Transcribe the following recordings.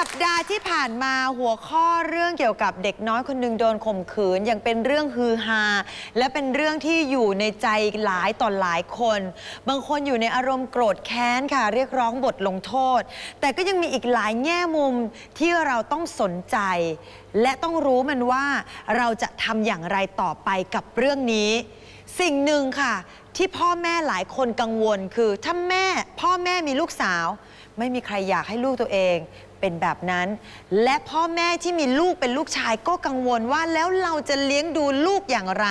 สัปดาห์ที่ผ่านมาหัวข้อเรื่องเกี่ยวกับเด็กน้อยคนหนึ่งโดนข่มขืนยังเป็นเรื่องฮือฮาและเป็นเรื่องที่อยู่ในใจหลายต่อหลายคน บางคนอยู่ในอารมณ์โกรธแค้นค่ะ เรียกร้องบทลงโทษ แต่ก็ยังมีอีกหลายแง่มุมที่เราต้องสนใจ และต้องรู้มันว่าเราจะทำอย่างไรต่อไปกับเรื่องนี้ สิ่งหนึ่งค่ะ ที่พ่อแม่หลายคนกังวลคือถ้าแม่พ่อแม่มีลูกสาวไม่มีใครอยากให้ลูกตัวเอง เป็นแบบนั้น และพ่อแม่ที่มีลูกเป็นลูกชายก็กังวลว่าแล้วเราจะเลี้ยงดูลูกอย่างไร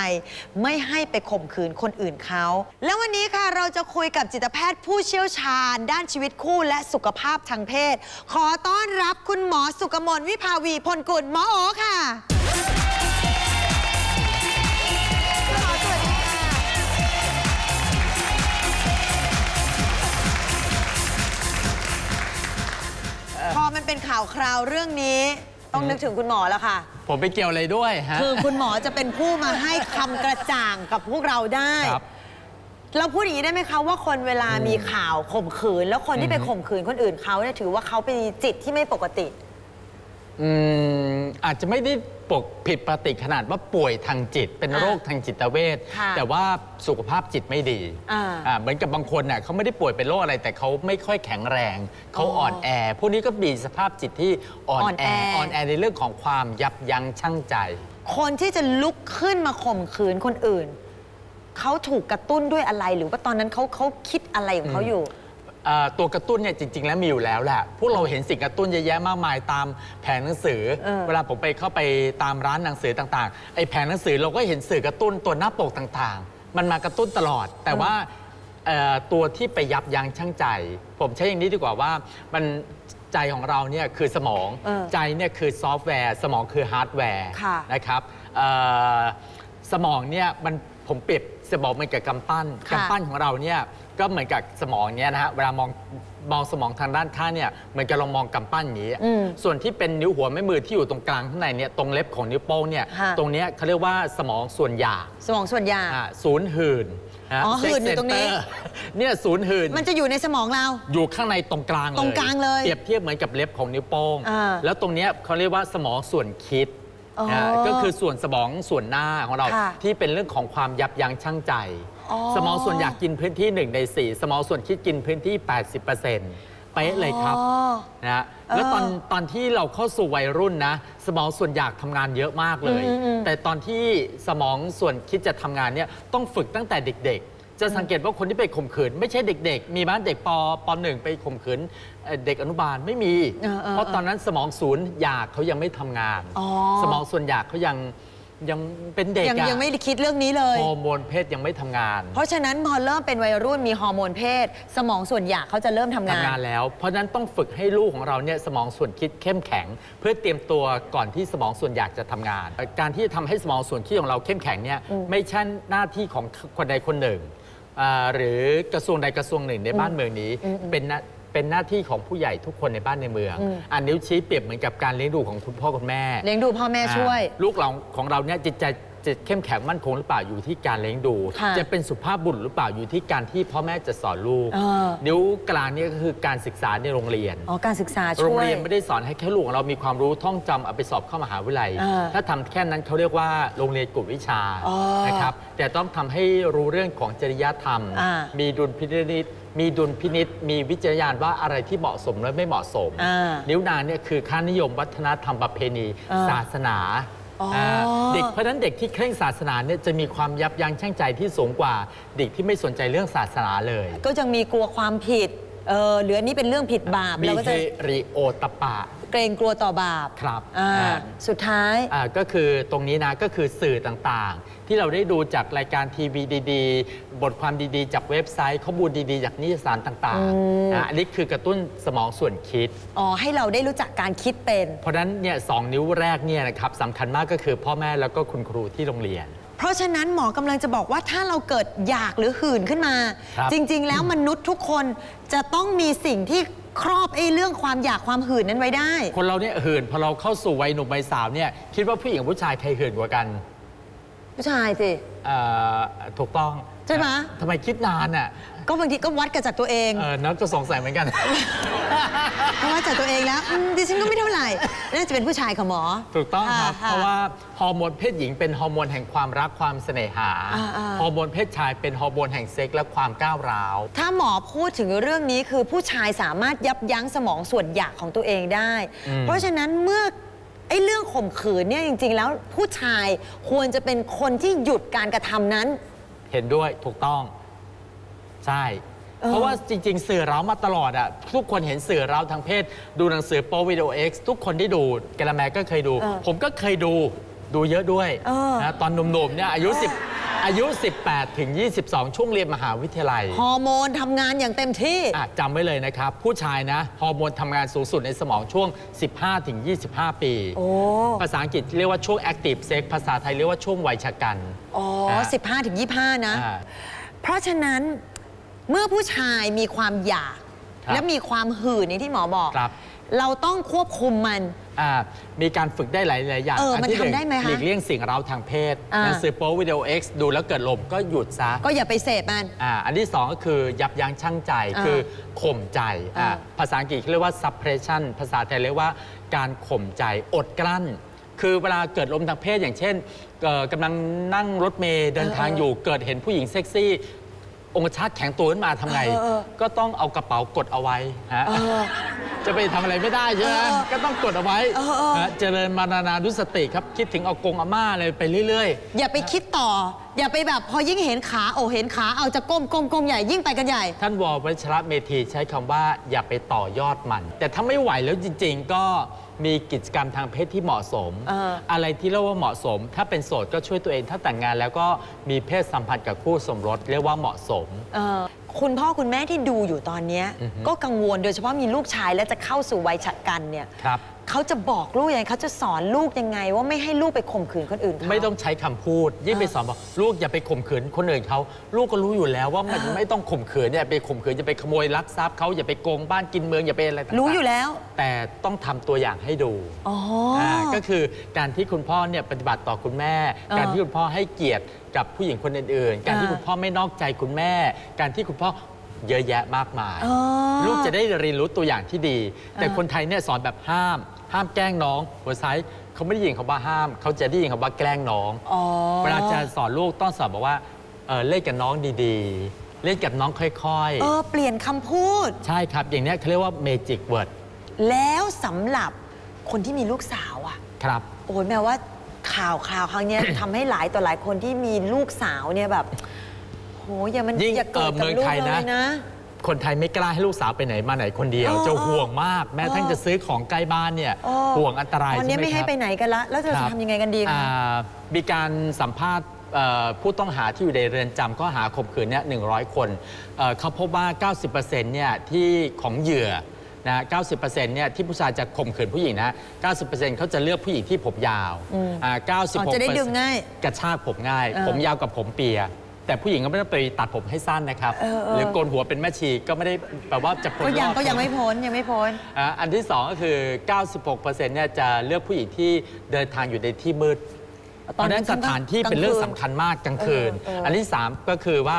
ไม่ให้ไปข่มขืนคนอื่นเขา แล้ววันนี้ค่ะเราจะคุยกับจิตแพทย์ผู้เชี่ยวชาญ ด้านชีวิตคู่และสุขภาพทางเพศ ขอต้อนรับคุณหมอสุกมลวิภาวีพลกุลหมอโอค่ะ มันเป็นข่าวคราวเรื่องนี้ ต้องนึกถึงคุณหมอแล้วค่ะ ผมไปเกี่ยวอะไรด้วยฮะ คือคุณหมอจะเป็นผู้มาให้คำกระจ่างกับพวกเราได้ ครับ เราพูดอย่างนี้ได้ไหมคะว่าคนเวลามีข่าวข่มขืน แล้วคนที่ไปอือฮึข่มขืนคนอื่นเขาเนี่ยถือว่าเขาเป็นจิตที่ไม่ปกติ อืมอาจจะไม่ได้ปกผิดปกติขนาดว่าป่วยทางจิต เป็นอ่าโรคทางจิตเวชค่ะแต่ว่าสุขภาพจิตไม่ดีอ่าอ่าเหมือนกับบางคนน่ะเขาไม่ได้ป่วยเป็นโรคอะไร แต่เขาไม่ค่อยแข็งแรงเขาอ๋ออ่อ่อนแอ พวกนี้ก็มีสภาพจิตที่อ่อนอ่อนแอแอ อ่อนแอในเรื่องของความยับยั้งชั่งใจ คนที่จะลุกขึ้นมาข่มขืนคนอื่น เขาถูกกระตุ้นด้วยอะไรหรือว่าตอนนั้นเขาเขาคิดอะไรของเขาอยู่เอ่อ ตัวกระตุ้นเนี่ยจริง ๆ แล้วมีอยู่แล้วแหละพวกเราเห็นสิ่งกระตุ้นเยอะแยะมากมายตามแผงหนังสือเออเวลาผมไปเข้าไปตามร้านหนังสือต่างๆไอ้แผงหนังสือเราก็เห็นสื่อกระตุ้นตัวหน้าปกต่างๆ มันมากระตุ้นตลอด แต่ว่าเอ่อตัวที่ไปยับยั้งชั่งใจ ผมใช้อย่างนี้ดีกว่าว่ามันใจของเราเนี่ยคือสมองเออใจเนี่ยคือซอฟต์แวร์ สมองคือฮาร์ดแวร์ค่ะนะครับเอ่อสมองเนี่ยมันผมเปรียบ สมองเหมือนกับกำปั้นค่ะกำปั้นของเราเนี่ยก็เหมือนกับสมองเนี่ยนะฮะเวลามองมองสมองทางด้านข้างเนี่ยเหมือนกับเรามองกำปั้นอย่างนี้อืมส่วนที่เป็นนิ้วหัวแม่มือที่อยู่ตรงกลางข้างในเนี่ยตรงเล็บของนิ้วโป้งเนี่ยค่ะตรงเนี้ยเขาเรียกว่าสมองส่วนหยาบสมองส่วนยาอ่าศูนย์หื่นนะอ๋อหื่นอยู่ sex ตรงนี้ center เนี่ยศูนย์หื่นมันจะอยู่ในสมองเรา อยู่ข้างในตรงกลางเลยตรงกลางเลยเปรียบเทียบเหมือนกับเล็บของนิ้วโป้งอ่าแล้วตรงเนี้ยเขาเรียกว่าสมองส่วนคิดอ๋อนะ ก็คือส่วนสมองส่วนหน้าของเราค่ะที่เป็นเรื่องของความยับยั้งชั่งใจอ๋อสมองส่วนอยากกินพื้นที่ 1 ใน 4 สมองส่วนคิดกินพื้นที่ 80%ไปะเลยครับอ๋อนะฮะแล้วตอนตอนที่เราเข้าสู่วัยรุ่นนะ สมองส่วนอยากทำงานเยอะมากเลยอืมอืมแต่ตอนที่สมองส่วนคิดจะทำงานเนี่ยต้องฝึกตั้งแต่เด็กๆ จะสังเกตว่าคนที่ไปข่มขืน ไม่ใช่เด็ก ๆ มีบ้านเด็กปปหนึ่งไปข่มขืนเอ่อเด็กอนุบาลไม่มีเออเออเพราะตอนนั้นสมองศูนย์อยากเขายังไม่ทำงานอ๋อสมองส่วนอยากเขายังยังเป็นเด็กยังอะยังไม่ได้คิดเรื่องนี้เลยฮอร์โมนเพศยังไม่ทำงาน เพราะฉะนั้นพอเริ่มเป็นวัยรุ่นมีฮอร์โมนเพศ สมองส่วนอยากเขาจะเริ่มทำงาทำนงานแล้ว เพราะฉะนั้นต้องฝึกให้ลูกของเราเนี่ยสมองส่วนคิดเข้มแข็ง เพื่อเตรียมตัวก่อนที่สมองส่วนอยากจะทำงาน การที่จะทำให้สมองส่วนคิดของเราเข้มแข็งเนี่ยไม่ใช่หน้าที่ของคนใดคนหนึ่งอ่า หรือกระทรวงใดกระทรวงหนึ่งในบ้านเมืองนี้เป็นหน้าเป็นหน้าที่ของผู้ใหญ่ทุกคนในบ้านในเมืองอืมอันนิ้วชี้เปรียบเหมือนกับการเลี้ยงดูของคุณพ่อคุณแม่ เลี้ยงดูพ่อแม่ช่วยอ่าลูกเราของเราเนี่ยจิตใจ จะเข้มแข็งมั่นคงหรือเปล่าอยู่ที่การเลี้ยงดูค่ะจะเป็นสุภาพบุรุษหรือเปล่าอยู่ที่การที่พ่อแม่จะสอนลูกเออนิ้วกลางเนี่ยก็คือการศึกษาในโรงเรียนอ๋อการศึกษาโรช่งวยเรียนไม่ได้สอนให้แค่ลูกของเรามีความรู้ท่องจำเอาไปสอบเข้ามหาวิทยาลัยเออถ้าทำแค่นั้นเขาเรียกว่าโรงเรียนกลุ่มวิชาอ๋อนะครับแต่ต้องทำให้รู้เรื่องของจริยธรรมอ่ามีดุลพินิษมีดุลพินิษมีวิจารณญาณว่าอะไรที่เหมาะสมและไม่เหมาะสมอ่านิ้วนางเนี่ยคือค่านิยมวัฒนธรรมประเพณีเออศาสนาอ๋ออ่า เด็กเพราะฉะนั้นเด็กที่เคร่งศาสนาเนี่ยจะมีความยับยั้งชั่งใจที่สูงกว่าเด็กที่ไม่สนใจเรื่องศาสนาเลย ก็จะมีกลัวความผิด เออหรืออันนี้เป็นเรื่องผิดบาปมีเราก็เฮจะริโอตปะ เกรงกลัวต่อบาปครับอ่าอ่า สุดท้าย อ่าก็คือตรงนี้นะก็คือสื่อต่างๆ ที่เราได้ดูจากรายการทีวีดีๆ บทความดีๆ จากเว็บไซต์ ข้อมูลดีๆ จากนิตยสารต่างอืมๆอะอันนี้คือกระตุ้นสมองส่วนคิด อ๋อให้เราได้รู้จักการคิดเป็น เพราะฉะนั้นเนี่ยสองนิ้วแรกเนี่ยนะครับสำคัญมากก็คือพ่อแม่แล้วก็คุณครูที่โรงเรียน เพราะฉะนั้นหมอกำลังจะบอกว่าถ้าเราเกิดอยากหรือหื่นขึ้นมา ครับจริง ๆ แล้วมนุษย์ทุกคนจะต้องมีสิ่งที่ครอบไอ้เรื่องความอยากความหื่นนั้นไว้ได้ คนเราเนี่ยหื่นพอเราเข้าสู่วัยหนุ่มวัยสาวเนี่ยคิดว่าผู้หญิงกับผู้ชายใครหื่นกว่ากันผู้ชายสิ เอ่อถูกต้องใช่ไหม ทำไมคิดนานอะ ก็บางทีก็วัดกันจากตัวเอง เออนักก็สงสัยเหมือนกันเพราะว่าจากตัวเองแล้วอืมดิฉันก็ไม่เท่าไหร่ น่าจะเป็นผู้ชายค่ะหมอ ถูกต้องครับค่ะเพราะว่าฮอร์โมนเพศหญิงเป็นฮอร์โมนแห่งความรักความเสน่หาอ่าๆฮอร์โมนเพศชายเป็นฮอร์โมนแห่งเซ็กส์และความก้าวร้าว ถ้าหมอพูดถึงเรื่องนี้คือผู้ชายสามารถยับยั้งสมองส่วนอยากของตัวเองได้อืมเพราะฉะนั้นเมื่อไอ้เรื่องข่มขืนเนี่ยจริง ๆ แล้วผู้ชายควรจะเป็นคนที่หยุดการกระทำนั้น เห็นด้วยถูกต้อง ใช่เออเพราะว่าจริง ๆ สื่อเรามาตลอดอะทุกคนเห็นสื่อเราทางเพศ ดูหนังสือโปวิดีโอ X ทุกคนที่ดูกระแมก็เคยดู ผมก็เคยดูดูเยอะด้วยเออนะตอนหนุ่มๆเนี่ยอายุ 10 อายุ 18 ถึง 22 ช่วงเรียนมหาวิทยาลัย ฮอร์โมนทำงานอย่างเต็มที่อะจำไว้เลยนะครับ ผู้ชายนะ ฮอร์โมนทำงานสูงสุดในสมองช่วง 15 ถึง 25 ปีโอ้ภาษาอังกฤษเรียกว่าช่วง active sex ภาษาไทยเรียกว่าช่วงวัยชะกัน อ๋ออ่าสิบห้าถึงยี่ห้านะอ่าเพราะฉะนั้น เมื่อผู้ชายมีความอยาก ครับ และมีความหื่นอย่างที่หมอบอก ครับเราต้องควบคุมมัน อ่ามีการฝึกได้หลายๆอย่างเออมันที่ทำได้ไหมคะหลีกเลี่ยงสิ่งเร้าทางเพศอ่า หนังสือโป๊วิดีโอ X ดูแล้วเกิดลมก็หยุดซะ ก็อย่าไปเสพมัน อ่าอันที่สองก็คือยับยั้งชั่งใจอ่าคือข่มใจอ่าอ่าภาษาอังกฤษเรียกว่า suppression ภาษาไทยเรียกว่าการข่มใจอดกลั้น คือเวลาเกิดลมทางเพศอย่างเช่นเอ่อกำลังนั่งรถเมล์เดินทางอยู่ เกิดเห็นผู้หญิงเซ็กซี่ องคชาตแข็งตัวขึ้นมาทำไงเออเออก็ต้องเอากระเป๋ากดเอาไว้ฮะเออ จะไปทำอะไรไม่ได้ใช่ไหมเออเออก็ต้องกดเอาไว้เออเออนะเจริญมานานานุสติครับคิดถึงเอากงอาม่าเลยไปเรื่อยอย่าไปคิดต่อ อย่าไปแบบพอยิ่งเห็นขาโอ้เห็นขาเอาจะก้มก้มก้มใหญ่ยิ่งไปกันใหญ่ๆท่านวอลวัชระเมธีใช้คำว่าอย่าไปต่อยอดมัน แต่ถ้าไม่ไหวแล้วจริง ๆ ก็มีกิจกรรมทางเพศที่เหมาะสมเอออะไรที่เรียกว่าเหมาะสม ถ้าเป็นโสดก็ช่วยตัวเองถ้าแต่งงานแล้วก็มีเพศสัมพันธ์กับคู่สมรสเรียกว่าเหมาะสมเอ่อ คุณพ่อคุณแม่ที่ดูอยู่ตอนเนี้ยอือฮึก็กังวลโดยเฉพาะมีลูกชายและจะเข้าสู่วัยฉกันเนี่ยครับ เขาจะบอกลูกยังไงเขาจะสอนลูกยังไง ว่าไม่ให้ลูกไปข่มขืนคนอื่นเขา ไม่ต้องใช้คำพูด ยิ่งไปสอนบอกลูกอย่าไปข่มขืนคนอื่นเขาลูกก็รู้อยู่แล้วว่ามันไม่ต้องข่มขืนเนี่ยไปข่มขืนอย่าไปขโมยลักทรัพย์เขาอย่าไปโกงบ้านกินเมืองอย่าไปอะไรต่างๆรู้อยู่แล้ว แต่ต้องทำตัวอย่างให้ดูอ๋ออาก็คือการที่คุณพ่อเนี่ยปฏิบัติต่อคุณแม่ เออการที่คุณพ่อให้เกียรติกับผู้หญิงคนอื่นๆ การที่อ่าคุณพ่อไม่นอกใจคุณแม่ การที่คุณพ่อเยอะแยะมากมายอ๋อลูกจะได้เรียนรู้ตัวอย่างที่ดี แต่อ่าคนไทยเนี่ยสอนแบบห้าม ห้ามแกล้งน้องหัวไซส์เขาไม่ได้ยินคำว่าห้าม เขาจะได้ยินคำว่าแกล้งน้อง อ๋อ เวลาจะสอนลูกต้องสอนบอกว่าเอ่อเล่นกับน้องดีๆ เล่นกับน้องค่อยเออ เปลี่ยนคำพูด ๆ ใช่ครับ อย่างเนี้ยเขาเรียกว่า magic word แล้วสำหรับคนที่มีลูกสาวอะ ครับ โอ้ยแม้ว่าข่าวข่าวครั้งเนี้ย ทำให้หลายต่อหลายคนที่มีลูกสาวเนี่ยแบบโหอย่ามันยิ่งอย่าเกิดเอ่อกับเมืองลูกไทยเรานะ เลยนะ คนไทยไม่กล้าให้ลูกสาวไปไหนมาไหนคนเดียวเออจะห่วงมาก แม้เออทั้งจะซื้อของใกล้บ้านเนี่ยเออห่วงอันตรายตอนนี้ใช่ไหมไม่ให้ครับไปไหนกันละ แล้วเราคจะรับทำยังไงกันดีคะอ่ามีการสัมภาษณ์เอ่อผู้ต้องหาที่อยู่ในเรือนจำข้อหาข่มขืนเนี่ย100 คนเอ่อเขาพบว่า 90%เนี่ยที่ของเหยื่อนะ90%เนี่ยที่ผู้ชายจะข่มขืนผู้หญิงนะ 90%เขาจะเลือกผู้หญิงที่ผมยาวอ่า96%อ๋อจะได้ดึงง่ายกระชากผมง่ายเออผมยาวกับผมเปีย แต่ผู้หญิงก็ไม่ต้องไปตัดผมให้สั้นนะครับเออเออหรือโกนหัวเป็นแม่ชีก็ไม่ได้แปลว่าจะพ้นก็ยังรอดก็ยังไม่พ้นยังไม่พ้นอ่าอันที่ 2 ก็คือ 96%เนี่ยจะเลือกผู้หญิงที่เดินทางอยู่ในที่มืดเพราะฉะนั้นสถานที่เป็นเรื่องสำคัญมากกลางคืนเออเอออัอันที่ 3 ก็คือว่า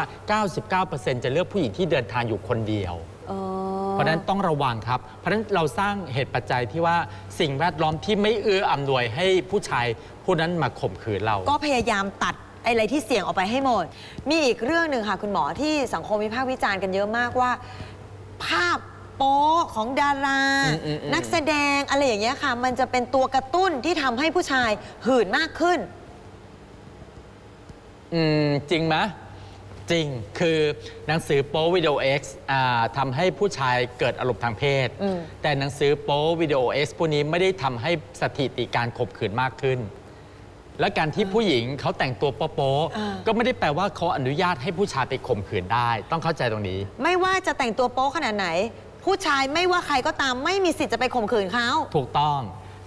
99%จะเลือกผู้หญิงที่เดินทางอยู่คนเดียวเออเพราะฉะนั้นต้องระวังครับ เพราะฉะนั้นเราสร้างเหตุปัจจัยที่ว่าสิ่งแวดล้อมที่ไม่เอื้ออำนวยให้ผู้ชายผู้นั้นมาข่มขืนเรา ก็พยายามตัด อะไรที่เสี่ยงออกไปให้หมด มีอีกเรื่องหนึ่งค่ะคุณหมอที่สังคมวิพากษ์วิจารณ์กันเยอะมากว่า ภาพโป๊ของดาราอืมอืมอืมนักแสดงอะไรอย่างเงี้ยค่ะ มันจะเป็นตัวกระตุ้นที่ทำให้ผู้ชายหื่นมากขึ้น อืม จริงไหมจริง คือหนังสือโป๊วิดีโอ X อ่าทำให้ผู้ชายเกิดอารมณ์ทางเพศอืมแต่หนังสือโป๊วิดีโอ X พวกนี้ไม่ได้ทำให้สถิติการข่มขืนมากขึ้น และการที่ผู้หญิงเขาแต่งตัวโป๊ะอ่าๆก็ไม่ได้แปลว่าเขาอนุญาตให้ผู้ชายไปข่มขืนได้ ต้องเข้าใจตรงนี้ ไม่ว่าจะแต่งตัวโป๊ขนาดไหน ผู้ชายไม่ว่าใครก็ตามไม่มีสิทธิ์จะไปข่มขืนเขาถูกต้อง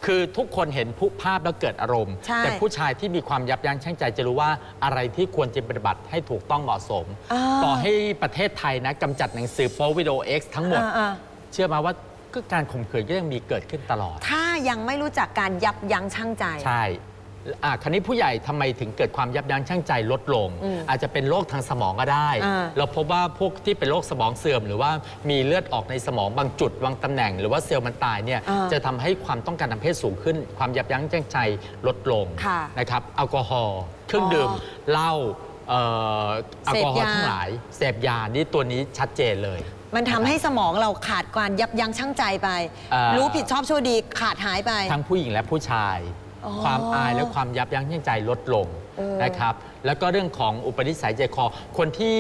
คือทุกคนเห็นผู้ภาพแล้วเกิดอารมณ์ใช่แต่ผู้ชายที่มีความยับยั้งชั่งใจจะรู้ว่าอะไรที่ควรจะปฏิบัติให้ถูกต้องเหมาะสมอ่าต่อให้ประเทศไทยนะกำจัดหนังสือโป๊วิดีโอ X ทั้งหมดอ่าเชื่อมาว่าก็การข่มขืนก็ยังมีเกิดขึ้นตลอดๆถ้ายังไม่รู้จักการยับยั้งชั่งใจใช่อะ คราวนี้ผู้ใหญ่ทำไมถึงเกิดความยับยั้งชั่งใจลดลงอืมอาจจะเป็นโรคทางสมองก็ได้อ่าเราพบว่าพวกที่เป็นโรคสมองเสื่อม หรือว่ามีเลือดออกในสมองบางจุดบางตำแหน่ง หรือว่าเซลล์มันตายเนี่ยอ่าจะทำให้ความต้องการทางเพศสูงขึ้น ความยับยั้งชั่งใจลดลงค่ะนะครับแอลกอฮอล์เครื่องดื่มอ๋อเหล้าเอ่อแอลกอฮอล์เสพยาทั้งหลายเสพยานี่ตัวนี้ชัดเจนเลยมันทำให้สมองเราขาดการยับยั้งชั่งใจไปอ่ารู้รู้ผิดชอบชั่วดีขาดหายไป ทั้งผู้หญิงและผู้ชายอ๋อ ความอายและความยับยั้งชั่งใจลดลงเออนะครับ แล้วก็เรื่องของอุปนิสัยใจคอ คนที่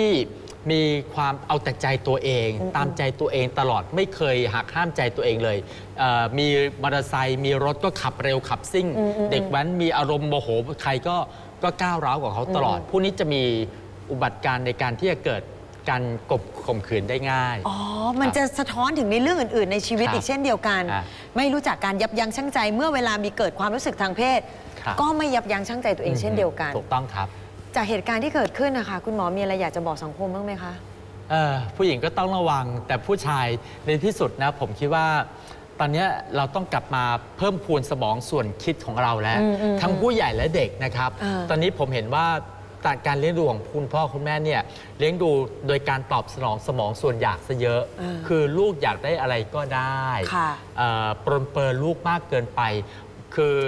มีความเอาแต่ใจตัวเอง ตามใจตัวเองตลอดไม่เคยหักห้ามใจตัวเองเลยเอ่อมีมอเตอร์ไซค์มีรถก็ขับเร็วขับซิ่ง เด็กแว้นมีอารมณ์โมโหใครก็ก็ก้าวร้าวกว่าเขาตลอด ผู้นี้จะมีอุบัติการณ์ในการที่จะเกิด การกบข่มขืนได้ง่าย อ๋อ มันจะสะท้อนถึงในเรื่องอื่น ๆ ในชีวิตครับอีกเช่นเดียวกันอะไม่รู้จักการยับยั้งชั่งใจ เมื่อเวลามีเกิดความรู้สึกทางเพศครับก็ไม่ยับยั้งชั่งใจตัวเองเช่นเดียวกัน ถูกต้องครับ จากเหตุการณ์ที่เกิดขึ้นนะคะคุณหมอมีอะไรอยากจะบอกสังคมบ้างไหมคะเอ่อผู้หญิงก็ต้องระวังแต่ผู้ชายในที่สุดนะผมคิดว่าตอนเนี้ยเราต้องกลับมาเพิ่มพูนสมองส่วนคิดของเราแล้วอืมอืมทั้งผู้ใหญ่และเด็กนะครับอ่าตอนนี้ผมเห็นว่า การเลี้ยงดูของคุณพ่อคุณแม่เนี่ยเลี้ยงดูโดยการตอบสนองสมองส่วนอยากซะเยอะอ่าคือลูกอยากได้อะไรก็ได้ค่ะเอ่อปรนเปรอลูกมากเกินไป คือ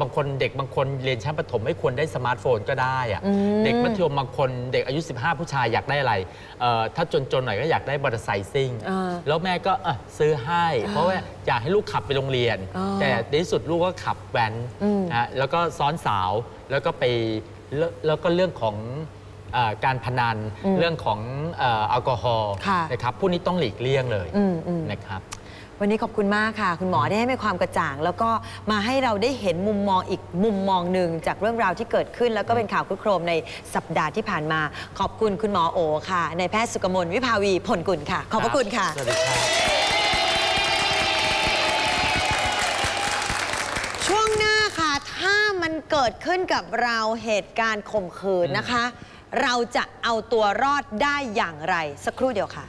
บางคนเด็กบางคนเรียนชั้นประถมไม่ควรได้สมาร์ทโฟนก็ได้อะอืมเด็กมัธยมบางคนเด็กอายุ 15 ผู้ชายอยากได้อะไรเอ่อถ้าจนๆหน่อยก็อยากได้มอเตอร์ไซค์ซิ่งอ่าแล้วแม่ก็อะซื้อให้ เพราะว่าอยากให้ลูกขับไปโรงเรียนอ๋อแต่ในที่สุดลูกก็ขับแว้นอืมนะแล้วก็ซ้อนสาวแล้วก็ไป แล้วแล้วก็เรื่องของเออการพนันอืมเรื่องของเอ่อแอลกอฮอล์ค่ะ นะครับพวกนี้ต้องหลีกเลี่ยงเลยอืมอืม นะครับ วันนี้ขอบคุณมากค่ะ คุณหมอได้ให้ความกระจ่าง แล้วก็มาให้เราได้เห็นมุมมองอีกมุมมองหนึ่งจากเรื่องราวที่เกิดขึ้น แล้วก็เป็นข่าวคลึกโครมในสัปดาห์ที่ผ่านมา ขอบคุณคุณหมอโอค่ะในายแพทย์สุกมลวิภาวีผลกุลค่ะ ขอบพระคุณค่ะ สวัสดีครับ เกิดขึ้นกับเราเหตุการณ์ข่มขืนนะคะ เราจะเอาตัวรอดได้อย่างไร สักครู่เดียวค่ะ